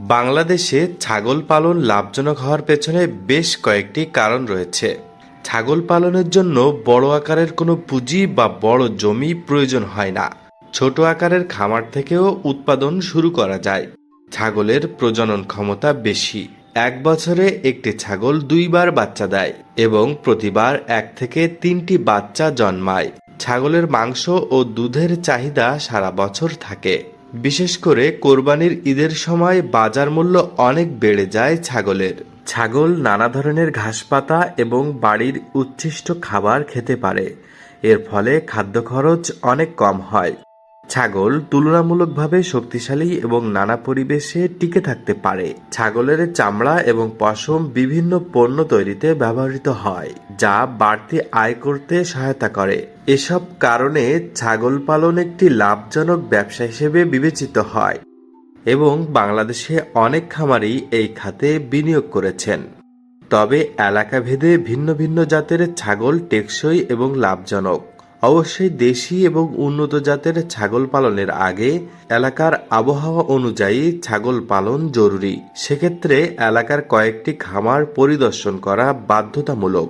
বাংলাদেশে ছাগল পালন লাভজনক হওয়ার পেছনে বেশ কয়েকটি কারণ রয়েছে। ছাগল পালনের জন্য বড় আকারের কোনো পুঁজি বা বড় জমি প্রয়োজন হয় না। ছোট আকারের খামার থেকেও উৎপাদন শুরু করা যায়। ছাগলের প্রজনন ক্ষমতা বেশি। এক বছরে একটি ছাগল দুইবার বাচ্চা দেয় এবং প্রতিবার এক থেকে তিনটি বাচ্চা জন্মায়। ছাগলের মাংস ও দুধের চাহিদা সারা বছর থাকে। বিশেষ করে কোরবানির ঈদের সময় বাজার মূল্য অনেক বেড়ে যায় ছাগলের। ছাগল নানা ধরনের ঘাসপাতা এবং বাড়ির উচ্ছিষ্ট খাবার খেতে পারে। এর ফলে খাদ্য খরচ অনেক কম হয়। ছাগল তুলনামূলকভাবে শক্তিশালী এবং নানা পরিবেশে টিকে থাকতে পারে। ছাগলের চামড়া এবং পশম বিভিন্ন পণ্য তৈরিতে ব্যবহৃত হয়, যা বাড়তি আয় করতে সহায়তা করে। এসব কারণে ছাগল পালন একটি লাভজনক ব্যবসা হিসেবে বিবেচিত হয় এবং বাংলাদেশে অনেক খামারই এই খাতে বিনিয়োগ করেছেন। তবে এলাকাভেদে ভিন্ন ভিন্ন জাতের ছাগল টেকসই এবং লাভজনক। অবশ্যই দেশি এবং উন্নত জাতের ছাগল পালনের আগে এলাকার আবহাওয়া অনুযায়ী ছাগল পালন জরুরি। সেক্ষেত্রে এলাকার কয়েকটি খামার পরিদর্শন করা বাধ্যতামূলক।